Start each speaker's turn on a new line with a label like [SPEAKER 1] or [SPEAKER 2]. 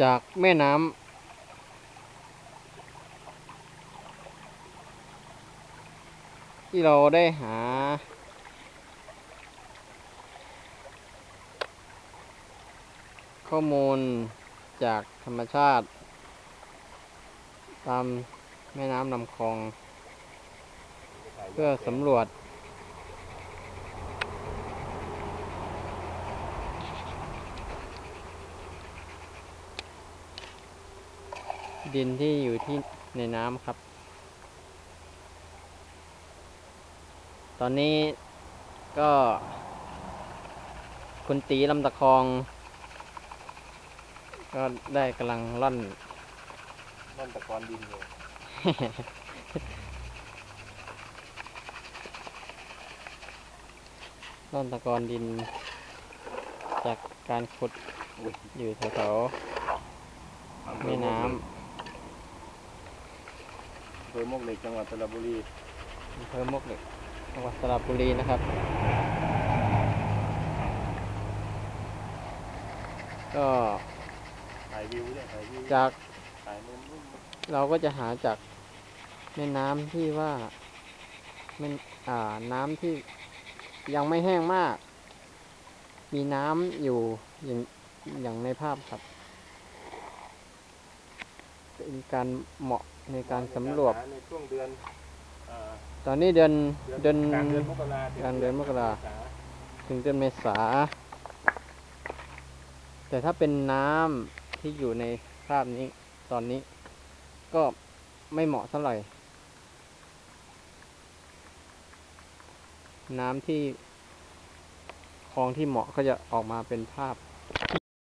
[SPEAKER 1] จากแม่น้ำที่เราได้หา ข้อมูลจากธรรมชาติ ตามแม่น้ำลำคลอง เพื่อสำรวจ ดินที่อยู่ที่ในน้ำครับ ตอนนี้ก็ คุณตีลำตะคอง ก็ได้กำลังล่อน
[SPEAKER 2] นั่นตะกอนดินอยู่
[SPEAKER 1] ล่อนตะกอนดิน จากการขุด
[SPEAKER 2] อุ้ย
[SPEAKER 1] อยู่แถวๆแม่น้
[SPEAKER 2] อำเภ อมกเหล็กจังหวัดสระบุรีำ
[SPEAKER 1] อำเภอมกเหล็กจังหวัดสระบุรีนะครับ ก็
[SPEAKER 2] ถ่ายวิวเนี่ยถ่ายวิว
[SPEAKER 1] จาก
[SPEAKER 2] ถ่ายมุมมุม
[SPEAKER 1] เราก็จะหาจากแม่น้ำที่ว่าแม่นอ่าน้ำที่ยังไม่แห้งมาก มีน้ำอยู่อย่างอย่างในภาพครับ เป็นการเหมาะในการสำรวจ
[SPEAKER 2] ในช่วงเดือนอ่า
[SPEAKER 1] ตอนนี้เดือนเดือน
[SPEAKER 2] กลางเดือนมกราก
[SPEAKER 1] ลางเดือนมกรา
[SPEAKER 2] เษ
[SPEAKER 1] ถึงเดือนเมษา แต่ถ้าเป็นน้ำที่อยู่ในภาพนี้ตอนนี้ก็ไม่เหมาะเท่าไหร่ น้ำที่คลองที่เหมาะก็จะออกมาเป็นภาพ